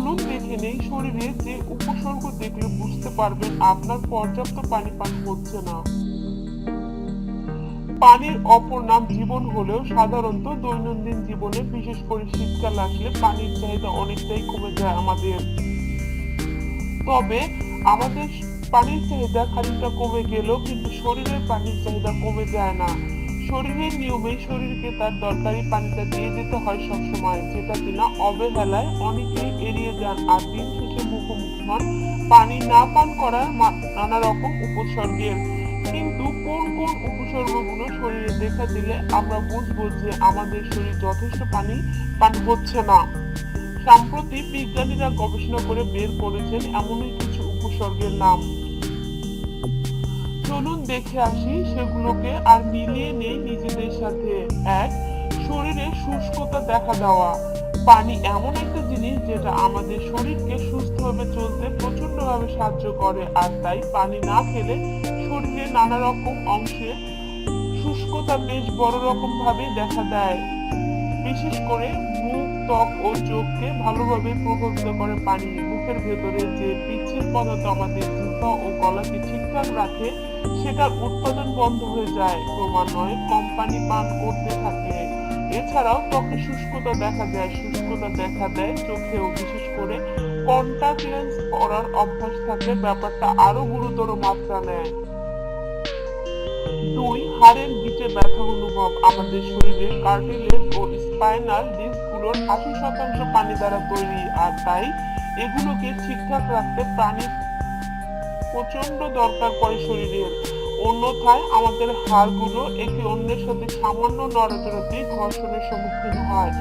নেই শরীরে যে উপসর্গ দেখলে বুঝতে পারবেন আপনার পর্যাপ্ত পানি পান হচ্ছে না। পানির অপর নাম জীবন হলেও সাধারণত দৈনন্দিন জীবনে, বিশেষ করে শীতকাল আসলে পানির চাহিদা অনেকটাই কমে যায় আমাদের। তবে আমাদের পানির চাহিদা খানিকটা কমে গেলেও কিন্তু শরীরের পানির চাহিদা কমে যায় না। শরীরের নিয়মে শরীরকে তার দরকারি পানিটা দিয়ে যেতে হয় সবসময়, যেটা কিনা অবহেলায় অনেকেই এড়িয়ে যান। আর দিন শেষে মুখোমুখি হন। পানি না পান করার নানা রকম উপসর্গের। কিন্তু কোন কোন উপসর্গগুলো শরীরে দেখা দিলে আমরা বুঝব যে আমাদের শরীর যথেষ্ট পানি পান হচ্ছে না। সম্প্রতি বিজ্ঞানীরা গবেষণা করে বের করেছেন এমনই কিছু উপসর্গের নাম। চলুন দেখে আসি সেগুলোকে আর মিলিয়ে নেই নিজেদের সাথে। এক, শরীরে শুষ্কতা দেখা দেওয়া। পানি এমন একটা জিনিস যেটা আমাদের শরীরকে সুস্থভাবে চলতে প্রচন্ডভাবে সাহায্য করে, আর তাই পানি না খেলে শরীরে নানা রকম অংশে শুষ্কতা বেশ বড় রকম ভাবে দেখা দেয়। বিশেষ করে মুখ ত্বক ও চোখকে ভালোভাবে প্রভাবিত করে পানি মুখের ভেতরে যে পিচ্ছিল পদার্থ আমাদের জিহ্বা ও গলাকে ঠিকঠাক রাখে, সেটার উৎপাদন বন্ধ হয়ে যায়। ক্রমান্বয়ে কম পানি পান করতে থাকলে এছাড়াও ত্বকে শুষ্কতা দেখা যায়। শুষ্কতা দেখা দেয় চোখেও। বিশেষ করে কন্টাক্ট লেন্স পরার অভ্যাস থাকলে ব্যাপারটা আরও গুরুতর মাত্রা নেয়। দুই, হাড়ের গিটে ব্যথা অনুভব। আমাদের শরীরে কার্টিলেজ ও স্পাইনাল ডিস্কগুলোর আশি শতাংশ পানি দ্বারা তৈরি, আর তাই এগুলোকে ঠিকঠাক রাখতে প্রাণীর প্রচণ্ড দরকার পড়ে শরীরের। অন্যথায় আমাদের হাড়গুলো একে অন্যের সাথে সামান্য নড়াচড়াতে ঘর্ষণের সম্মুখীন হয়।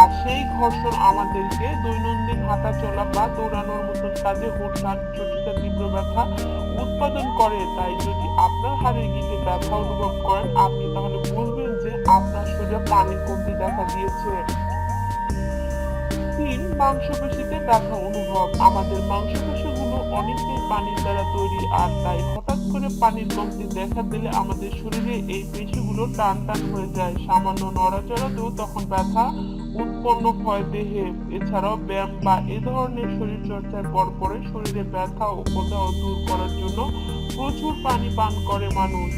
আর সেই ঘর্ষণ আমাদেরকে দৈনন্দিন হাঁটা চলা বা দৌড়ানোর মতন কাজে হুটহাট চটিটা তীব্র ব্যথা উৎপাদন করে। তাই যদি আপনার হাড়ে গিটে ব্যথা অনুভব করেন, আপনি তাহলে বুঝবেন যে আপনার শরীরে পানির কমতি দেখা দিয়েছে। তিন মাংসপেশিতে ব্যথা অনুভব। আমাদের মাংসপেশিগুলো অনেকটাই পানির দ্বারা তৈরি আর তাই হঠাৎ করে পানির কমতি দেখা দিলে আমাদের শরীরে এই পেশিগুলো টান টান হয়ে যায়। সামান্য নড়াচড়াতেও তখন ব্যথা উৎপন্ন হয় দেহে। এছাড়াও ব্যায়াম বা এ ধরনের শরীর চর্চার পর পরে শরীরে ব্যথা ও কোথাও দূর করার জন্য প্রচুর পানি পান করে মানুষ।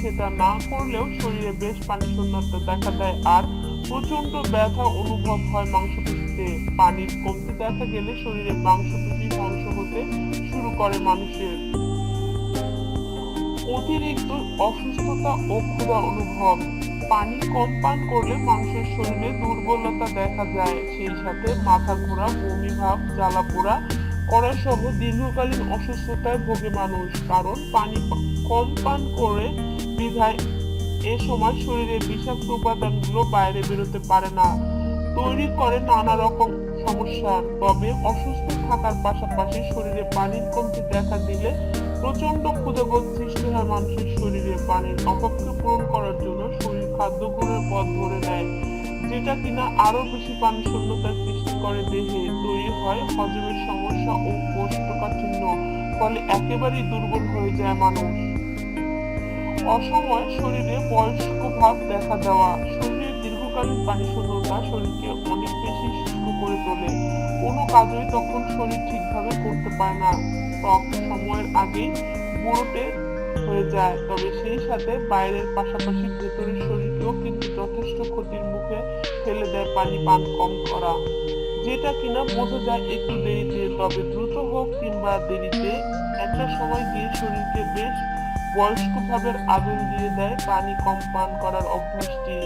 সেটা না করলেও শরীরে বেশ পানি শূন্যতা দেখা দেয় আর প্রচণ্ড ব্যথা অনুভব হয় মাংসপেশিতে পানির কমতে দেখা গেলে শরীরে মাংসপেশি ধ্বংস হতে শুরু করে মানুষের। অতিরিক্ত অসুস্থতা ও ক্ষুধা অনুভব। পানি কম পান করলে মানুষের শরীরে দুর্বলতা দেখা যায়। সেই সাথে মাথা ঘোরা, বমি ভাব, জ্বালা পোড়া করা সহ দীর্ঘকালীন অসুস্থতায় ভোগে মানুষ। কারণ পানি কম পান করে বিধায় এ সময় শরীরে বিষাক্ত উপাদানগুলো বাইরে বেরোতে পারে না। তৈরি করে নানা রকম সমস্যার তবে অসুস্থ থাকার পাশাপাশি শরীরে পানির কমতি দেখা দিলে প্রচণ্ড ক্ষুদাবোধ সৃষ্টি হয় মানুষের শরীরে। পানির অভাবকে পূরণ করার জন্য শরীর খাদ্য গ্রহণের পথ ধরে নেয়, যেটা কিনা আরও বেশি পানি শূন্যতার সৃষ্টি করে দেহে। তৈরি হয় হজমের সমস্যা ও কোষ্ঠকাঠিন্য, ফলে একেবারেই দুর্বল হয়ে যায় মানুষ। অসময় শরীরে বয়স্ক ভাব দেখা দেওয়া দীর্ঘকালীন পানি শূন্যতা শরীরকে অনেক বেশি শুষ্ক করে তোলে। কোনো কাজই তখন শরীর ঠিকভাবে করতে পারে না। ত্বক সময়ের আগেই বুড়োটে হয়ে যায়। তবে সেই সাথে বাইরের পাশাপাশি ভেতরের শরীরকেও কিন্তু যথেষ্ট ক্ষতির মুখে ফেলে দেয় পানি পান কম করা। যেটা কিনা বোঝা যায় একটু দেরিতে, তবে দ্রুত হোক কিংবা দেরিতে, একটা সময় গিয়ে শরীরকে বেশ বয়স্ক ভাবের আগুন দিয়ে দেয় পানি কম পান করার অভ্যাসটি।